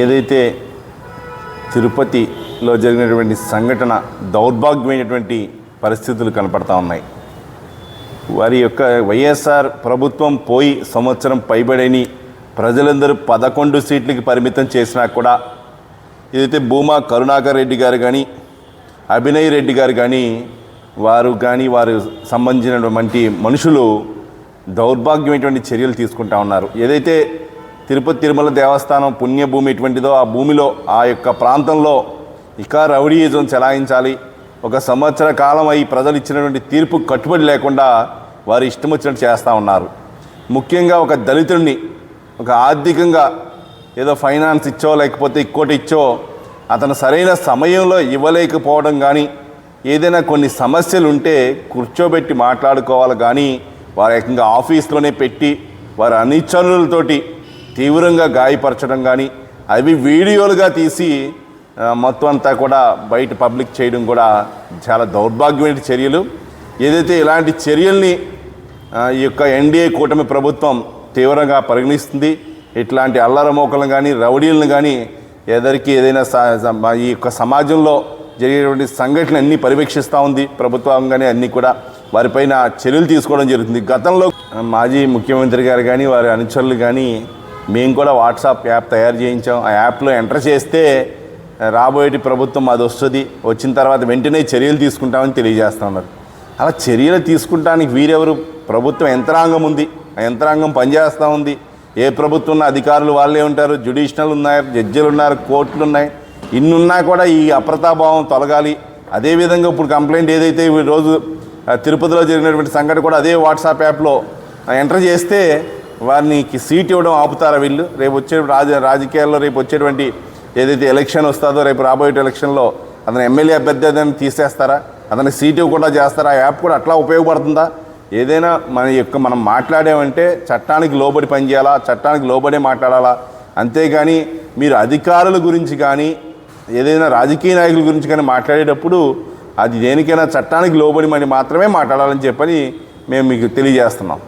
ఏదైతే తిరుపతిలో జరిగినటువంటి సంఘటన దౌర్భాగ్యమైనటువంటి పరిస్థితులు కనపడతా ఉన్నాయి. వారి యొక్క వైఎస్ఆర్ ప్రభుత్వం పోయి సంవత్సరం పైబడని ప్రజలందరూ పదకొండు సీట్లకి పరిమితం చేసినా కూడా ఏదైతే భూమా కరుణాకర్ రెడ్డి గారు కానీ అభినయ్ రెడ్డి గారు కానీ వారు కానీ వారు సంబంధించినటువంటి మనుషులు దౌర్భాగ్యమైనటువంటి చర్యలు తీసుకుంటా ఉన్నారు. ఏదైతే తిరుపతి తిరుమల దేవస్థానం పుణ్యభూమి ఎటువంటిదో ఆ భూమిలో ఆ యొక్క ప్రాంతంలో ఇక రౌడీయిజం చెలాయించాలి. ఒక సంవత్సర కాలం అయి ప్రజలు ఇచ్చినటువంటి తీర్పు కట్టుబడి లేకుండా వారు ఇష్టం వచ్చినట్టు చేస్తూ ఉన్నారు. ముఖ్యంగా ఒక దళితుడిని ఒక ఆర్థికంగా ఏదో ఫైనాన్స్ ఇచ్చో లేకపోతే ఇంకోటి ఇచ్చో అతను సరైన సమయంలో ఇవ్వలేకపోవడం కానీ ఏదైనా కొన్ని సమస్యలు ఉంటే కూర్చోబెట్టి మాట్లాడుకోవాలి కానీ వారి ఏకంగా ఆఫీస్లోనే పెట్టి వారి అనిచనులతోటి తీవ్రంగా గాయపరచడం కానీ అవి వీడియోలుగా తీసి మొత్తం అంతా కూడా బయట పబ్లిక్ చేయడం కూడా చాలా దౌర్భాగ్యమైన చర్యలు. ఏదైతే ఇలాంటి చర్యల్ని ఈ యొక్క ఎన్డీఏ కూటమి ప్రభుత్వం తీవ్రంగా పరిగణిస్తుంది ఇట్లాంటి అల్లరమోకలను కానీ రౌడీలను కానీ ఎదరికి ఏదైనా ఈ యొక్క సమాజంలో జరిగేటువంటి సంఘటనలు అన్నీ పర్యవేక్షిస్తూ ఉంది. ప్రభుత్వం కానీ అన్నీ కూడా వారిపైన చర్యలు తీసుకోవడం జరుగుతుంది. గతంలో మాజీ ముఖ్యమంత్రి గారు కానీ వారి అనుచరులు కానీ మేము కూడా వాట్సాప్ యాప్ తయారు చేయించాం. ఆ యాప్లో ఎంటర్ చేస్తే రాబోయేటి ప్రభుత్వం అది వస్తుంది. వచ్చిన తర్వాత వెంటనే చర్యలు తీసుకుంటామని తెలియజేస్తున్నారు అలా చర్యలు తీసుకుంటానికి వీరెవరు? ప్రభుత్వం యంత్రాంగం ఉంది. ఆ యంత్రాంగం పనిచేస్తూ ఉంది. ఏ ప్రభుత్వం ఉన్న అధికారులు వాళ్ళే ఉంటారు. జ్యుడిషనల్ ఉన్నారు జడ్జిలు ఉన్నారు కోర్టులు ఉన్నాయి. ఇన్నున్నా కూడా ఈ అప్రతాభావం తొలగాలి. అదేవిధంగా ఇప్పుడు కంప్లైంట్ ఏదైతే రోజు తిరుపతిలో జరిగినటువంటి సంఘటన కూడా అదే వాట్సాప్ యాప్లో ఎంటర్ చేస్తే వారిని సీట్ ఇవ్వడం ఆపుతారా వీళ్ళు? రేపు వచ్చే రాజ రాజకీయాల్లో రేపు వచ్చేటువంటి ఏదైతే ఎలక్షన్ వస్తుందో రేపు రాబోయే ఎలక్షన్లో అతను ఎమ్మెల్యే అభ్యర్థి అతన్ని తీసేస్తారా? అతనికి సీట్ ఇవ్వకుండా చేస్తారా? ఆ యాప్ కూడా అట్లా ఉపయోగపడుతుందా? ఏదైనా మన యొక్క మనం మాట్లాడామంటే చట్టానికి లోబడి పనిచేయాలా? చట్టానికి లోబడే మాట్లాడాలా? అంతేగాని మీరు అధికారుల గురించి కానీ ఏదైనా రాజకీయ నాయకుల గురించి కానీ మాట్లాడేటప్పుడు అది దేనికైనా చట్టానికి లోబడి మరి మాత్రమే మాట్లాడాలని చెప్పని మేము మీకు తెలియజేస్తున్నాం.